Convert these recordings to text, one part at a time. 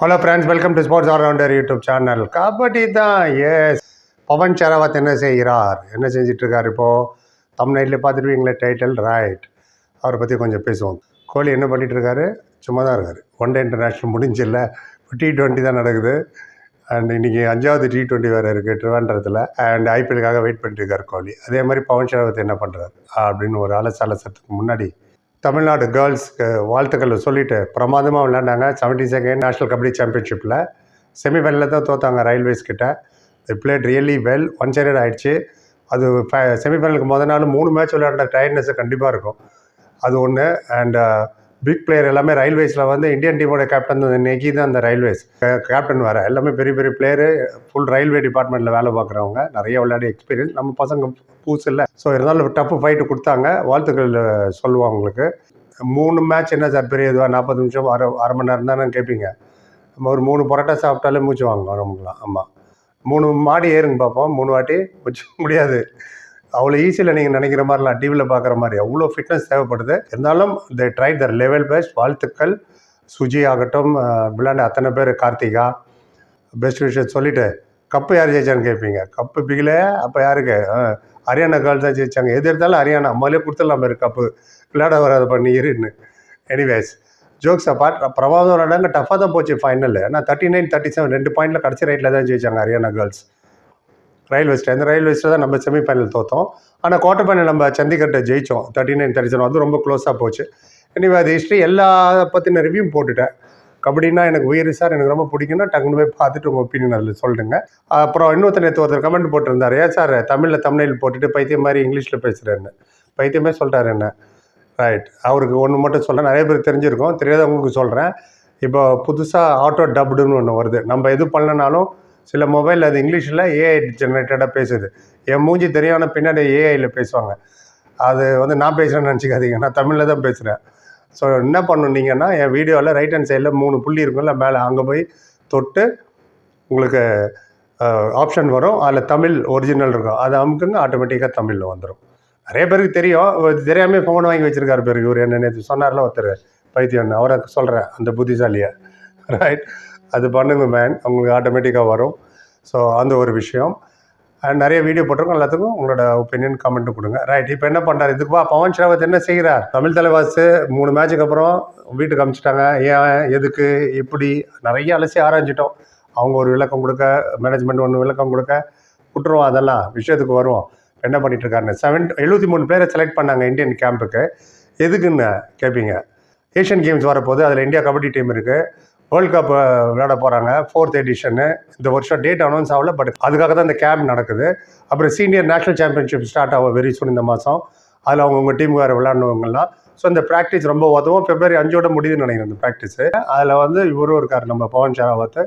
Hello friends welcome to sports all rounder YouTube channel kabaddi தான் S Pawan Sehrawat என்ன செய்கிறார்? என்ன செஞ்சிட்ருக்கார் இப்போது தமிழ்நாட்டில் பார்த்துருவீங்களே டைட்டில் ரைட் அவரை பற்றி கொஞ்சம் பேசுவோம். கோலி என்ன பண்ணிகிட்ருக்காரு சும்மா தான் இருக்கார். ஒன் டே இன்டர்நேஷ்னல் முடிஞ்சில்ல. டி டுவெண்ட்டி தான் நடக்குது. அண்ட் இன்றைக்கி அஞ்சாவது டி டுவெண்ட்டி வேறு இருக்குது ட்ரிவாண்டரத்தில் அண்ட் ஐபிஎலுக்காக வெயிட் பண்ணிட்டு இருக்கார் கோலி. அதே மாதிரி பவன் சரவாத் என்ன பண்ணுறாரு அப்படின்னு ஒரு அலச அலசத்துக்கு முன்னாடி தமிழ்நாடு கேர்ள்ஸ்க்கு வாழ்த்துக்கள் சொல்லிட்டு பிரமாதமாக விளையாண்டாங்க. செவன்டி செகண்ட் நேஷனல் கபடி சாம்பியன்ஷிப்பில் செமிஃபைனலில் தான் தோத்தாங்க ரயில்வேஸ் கிட்ட. Played really well one sided ஆகிடுச்சு அது செமிஃபைனலுக்கு முதல் நாள் மூணு மேட்ச் விளையாடுற டயர்ட்னஸ் கண்டிப்பாக இருக்கும். அது ஒன்று அண்டு பிக் பிளேயர் எல்லாமே ரயில்வேஸில் வந்து இந்தியன் டீமோட கேப்டன் இன்னைக்கு தான் அந்த ரயில்வேஸ் கேப்டன் வேறு. எல்லாமே பெரிய பெரிய பிளேயரு ஃபுல் ரயில்வே டிபார்ட்மெண்ட்டில் வேலை பார்க்குறவங்க. நிறைய விளையாடி எக்ஸ்பீரியன்ஸ் நம்ம பசங்க புதுசு இல்லை. ஸோ இருந்தாலும் டஃப் ஃபைட்டு கொடுத்தாங்க. வாழ்த்துக்கள் சொல்லுவோம் அவங்களுக்கு மூணு மேட்ச் என்ன சார் பெரிய இதுவாக நாற்பது நிமிஷம் அரை அரை மணி நேரம் தானே கேட்பீங்க நம்ம ஒரு மூணு பரோட்டா சாப்பிட்டாலே மூச்சு வாங்குவோம் நமக்குலாம் ஆமாம் மூணு மாடி ஏறுங்க பார்ப்போம் மூணு வாட்டி வச்சு முடியாது. அவ்வளோ ஈஸியில் நீங்கள் நினைக்கிற மாதிரிலாம் டிவியில் பார்க்குற மாதிரி அவ்வளோ ஃபிட்னஸ் தேவைப்படுது. இருந்தாலும் they tried their level best வாழ்த்துக்கள். சுஜி ஆகட்டும் விளாண்ட அத்தனை பேர் கார்த்திகா பெஸ்ட் விஷயம் சொல்லிவிட்டு கப்பு யார் ஜெயிச்சான்னு கேட்பீங்க கப்பு பிகில அப்போ யாருக்கு? ஹரியானா கேர்ள் தான் ஜெயிச்சாங்க. எது எடுத்தாலும் ஹரியானா அம்மாலே கொடுத்துடலாம் பேர் கப்பு. விளையாட வராது பண்ணி இருன்னு. எனிவேஸ் ஜோக்ஸ் அப்பார்ட் பிரபாதம் விளையாடாங்க டஃபாக தான் போச்சு ஃபைனல் ஏன்னா தேர்ட்டி நைன் தேர்ட்டி செவன் ரெண்டு பாயிண்டில் கடைசி ரைட்டில் தான் ஜெயிச்சாங்க ஹரியானா கேர்ள்ஸ் ரயில் வெஸ்ட் அந்த ரயில் வெஸ்ட்டில் தான் நம்ம செமிஃபைனல் தோத்தோம். ஆனால் குவார்டர் ஃபைனல் நம்ம சண்டிகட்டை ஜெயித்தோம் தேர்ட்டி நைன் தேர்ட்டி செவன் வந்து ரொம்ப க்ளோஸாக போச்சு. எனவே அது ஹிஸ்ட்ரி எல்லா பற்றின ரிவ்யூ போட்டுட்டேன். கபடினா எனக்கு உயிர் சார் எனக்கு ரொம்ப பிடிக்கும்னா டக்குனு போய் பார்த்துட்டு உங்கள் ஒப்பீனியன் அதில் சொல்லுங்க. அப்புறம் இன்னொருத்தர் நேற்று ஒருத்தர் கமெண்ட் போட்டிருந்தார். ஏன் சார் தமிழில் தமிழில் போட்டுட்டு பைத்தியம் மாதிரி இங்கிலீஷில் பேசுகிறேன்னு பைத்தியமே சொல்லிட்டாரு என்ன? ரைட் அவருக்கு ஒன்று மட்டும் சொல்கிறேன் நிறைய பேர் தெரிஞ்சிருக்கோம். தெரியாதவங்களுக்கு சொல்கிறேன் இப்போ புதுசாக ஆட்டோ டப்டுன்னு ஒன்று வருது. நம்ம எது பண்ணலனாலும் சில மொபைல் அது இங்கிலீஷில் ஏஐ ஜென்ரேட்டடாக பேசுது. என் மூஞ்சி தெரியாம பின்னாடி ஏஐயில் பேசுவாங்க. அது வந்து நான் பேசுகிறேன்னு நினச்சிக்காதீங்க. நான் தமிழில் தான் பேசுகிறேன் ஸோ என்ன பண்ணுனீங்கன்னா என் வீடியோவில் ரைட் ஹேண்ட் சைடில் மூணு புள்ளி இருக்கும்ல மேலே அங்கே போய் தொட்டு உங்களுக்கு ஆப்ஷன் வரும். அதில் தமிழ் ஒரிஜினல் இருக்கும். அதை அமுக்குங்க ஆட்டோமேட்டிக்காக தமிழில் வந்துடும் நிறைய பேருக்கு தெரியும். இது தெரியாமல் ஃபோன் வாங்கி வச்சுருக்காரு பேருக்கு இவர். என்ன நேற்று சொன்னார்ல ஒருத்தர். பைத்தியம் அவரை சொல்கிறேன் அந்த புத்திசாலியை. ரைட் அது பண்ணுங்க மேன் உங்களுக்கு ஆட்டோமேட்டிக்காக வரும். ஸோ அந்த ஒரு விஷயம். அண்ட் நிறைய வீடியோ போட்டிருக்கோம். எல்லாத்துக்கும் உங்களோட ஒப்பீனியன் கமெண்ட் கொடுங்க. ரைட் இப்போ என்ன பண்ணுறாரு இதுக்குப்பா பவன் ஷராவத் என்ன செய்கிறார்? தமிழ் தலைவாசு மூணு மேட்சுக்கு அப்புறம் வீட்டுக்கு அமிச்சிட்டாங்க. ஏன் எதுக்கு இப்படி நிறைய அலசி ஆராய்ஞ்சிட்டோம். அவங்க ஒரு விளக்கம் கொடுக்க மேனேஜ்மெண்ட் ஒன்று விளக்கம் கொடுக்க. விட்டுருவோம் அதெல்லாம் விஷயத்துக்கு வருவோம். என்ன பண்ணிட்டு இருக்காருன்னு. செவன் எழுபத்தி மூணு பேரை செலக்ட் பண்ணாங்க இந்தியன் கேம்புக்கு எதுக்குன்னு கேட்பீங்க ஏஷியன் கேம்ஸ் வரப்போகுது. அதில் இந்தியா கபடி டீம் இருக்குது வேர்ல்ட் கப் விளையாட போகிறாங்க ஃபோர்த் எடிஷனு இந்த வருஷம் டேட் அனௌன்ஸ் ஆகல பட் அதுக்காக தான் இந்த கேம்ப் நடக்குது. அப்புறம் சீனியர் நேஷனல் சாம்பியன்ஷிப் ஸ்டார்ட் ஆகும் வெரி சூன் இந்த மாதம் அதில் அவங்கவுங்க டீம் வேறு விளையாடுனவங்கலாம். ஸோ இந்த ப்ராக்டிஸ் ரொம்ப உதவும். பிப்ரவரி அஞ்சோட முடியுதுன்னு நினைக்கிறேன் இந்த ப்ராக்டிஸு அதில் வந்து இவரும் இருக்கார் நம்ம பவன் ஷராவத்.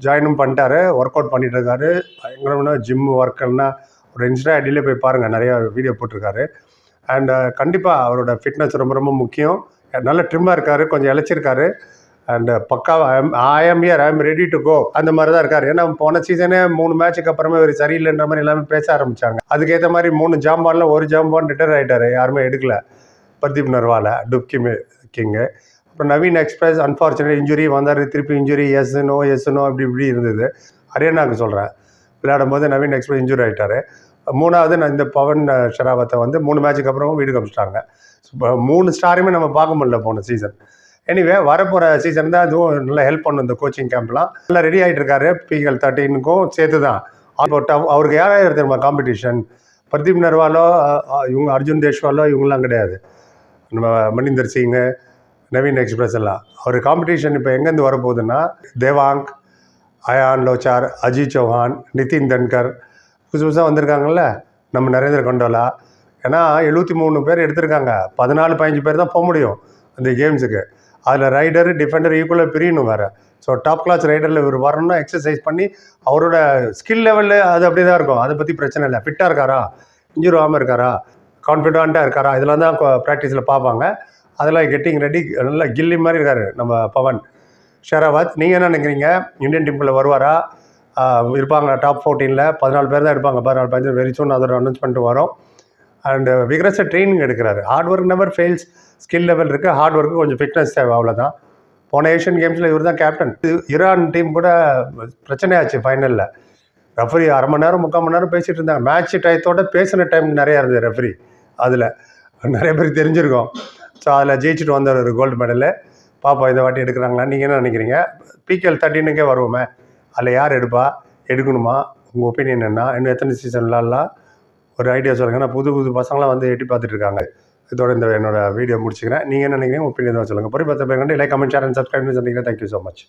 ஜாயினும் பண்ணிட்டாரு ஒர்க் அவுட் பண்ணிட்டு இருக்காரு. பயங்கரமான ஜிம் ஒர்க்குன்னா ஒரு இன்ஸ்டா ஐடியிலே போய் பாருங்கள் நிறையா வீடியோ போட்டிருக்காரு. அண்ட் கண்டிப்பாக அவரோட ஃபிட்னஸ் ரொம்ப ரொம்ப முக்கியம். நல்ல ட்ரிம்மாக இருக்காரு கொஞ்சம் இழைச்சிருக்காரு அண்ட் uh, பக்கா I am here I am ready to go அந்த மாதிரி தான் இருக்காரு. ஏன்னா போன சீசனே மூணு மேட்சுக்கு அப்புறமே ஒரு சரியில்லைன்ற மாதிரி எல்லாமே பேச ஆரம்பிச்சாங்க. அதுக்கேற்ற மாதிரி மூணு ஜாம்பான்ல ஒரு ஜாம்பான் ரிட்டர் ஆகிட்டாரு யாருமே எடுக்கல. பிரதீப் நர்வால டுப்கி கிங்கு அப்புறம் நவீன் எக்ஸ்பிரஸ் அன்ஃபார்ச்சுனேட் இன்ஜுரி வந்தார். திருப்பி injury yes no yes no அப்படி இப்படி இருந்தது. ஹரியானாக்கு சொல்கிறேன் விளையாடும் போது நவீன் எக்ஸ்பிரஸ் இன்ஜுரி ஆகிட்டார் மூணாவது நான் இந்த பவன் uh, ஷராவத்தை வந்து மூணு மேட்சுக்கு அப்புறம் வீடு காமிச்சிட்டாங்க. மூணு ஸ்டாருமே நம்ம பார்க்க முடியல போன சீசன் எனிவே வரப்போகிற சீசன் தான் அதுவும் நல்லா ஹெல்ப் பண்ணும் இந்த கோச்சிங் கேம்ப்லாம் நல்லா ரெடி ஆகிட்டு இருக்காரு பிஎல் தேர்ட்டீனுக்கும் சேர்த்து தான் அப்போ அவருக்கு யாராவது தெரியுமா காம்படிஷன் பிரதீப் நர்வாலோ இவங்க அர்ஜுன் தேஷ்வாலோ இவங்கெல்லாம் கிடையாது. நம்ம மணிந்தர் சிங் நவீன் எக்ஸ்பிரஸ் எல்லாம். அவர் காம்படிஷன் இப்போ எங்கேருந்து வரப்போகுதுன்னா தேவாங் அயான் லோச்சார் அஜித் சௌஹான் நிதின் தன்கர் புதுசு புதுசாக வந்திருக்காங்கல்ல நம்ம நரேந்திர கொண்டோலா. ஏன்னா எழுபத்தி மூணு பேர் எடுத்திருக்காங்க. பதினாலு பதினஞ்சு பேர் தான் போக முடியும் அந்த கேம்ஸுக்கு அதில் ரைடர் டிஃபெண்டர் ஈக்குவலாக பிரியணும் வேறு. ஸோ டாப் கிளாஸ் ரைடரில் இவர் வரணும்னா எக்ஸசைஸ் பண்ணி அவரோட ஸ்கில் லெவலில் அது அப்படி தான் இருக்கும். அதை பற்றி பிரச்சனை இல்லை. ஃபிட்டாக இருக்காரா? இன்ஜூர் ஆகாமல் இருக்காரா? கான்ஃபிடண்ட்டாக இருக்காரா? இதெல்லாம் தான் ப்ராக்டிஸில் பார்ப்பாங்க. அதெல்லாம் கெட்டிங் ரெடி நல்லா கில்லி மாதிரி இருக்காரு நம்ம பவன். ஷெராவத் நீங்கள் என்ன நினைக்கிறீங்க? இந்தியன் டீமுக்குள்ளே வருவாரா? இருப்பாங்க டாப் ஃபோர்டீனில் பதினாலு பேர் தான் இருப்பாங்க. பதினாலு பதினஞ்சு வெரி சூன் அதோட அனௌன்ஸ்மெண்ட் வரும். அண்ட் விக்ரஸை ட்ரைனிங் எடுக்கிறாரு. Hard work never fails skill level இருக்குது ஹார்ட் ஒர்க்கு கொஞ்சம் ஃபிட்னஸ் தேவை அவ்வளோதான் போன ஏஷியன் கேம்ஸில் இவர் தான் கேப்டன் ஈரான் டீம் கூட பிரச்சனையாச்சு ஃபைனலில் ரெஃபரி அரை மணி நேரம் முக்கால் மணி நேரம் பேசிகிட்டு இருந்தாங்க. மேட்ச் டயத்தோட பேசின டைம் நிறையா இருந்தது ரெஃபரி அதில். நிறைய பேர் தெரிஞ்சிருக்கோம். ஸோ அதில் ஜெயிச்சுட்டு வந்தார் ஒரு கோல்டு மெடலு பாப்பா இந்த வாட்டி எடுக்கிறாங்களா? நீங்கள் என்ன நினைக்கிறீங்க? பிகேஎல் தேர்ட்டினுக்கே வருவோமே. அதில் யார் எடுப்பா? எடுக்கணுமா? உங்கள் ஒப்பீனியன் என்ன? இன்னும் எத்தனை சீசன் விளாட்லாம் ஒரு ஐடியா சொல்லுங்கள் நான் புது புது பசங்களாம் வந்து எட்டி பார்த்துட்டு இருக்காங்க இதோட இந்த என்னோட வீடியோ முடிச்சுக்கிறேன். நீங்கள் என்ன நினைக்கிறீங்க? ஒப்பீனியன் சொல்லுங்கள் பொறி பத்து பேர் கண்டு like comment share and subscribe பண்ணி சந்திக்கிறேன் தேங்க்யூ ஸோ மச்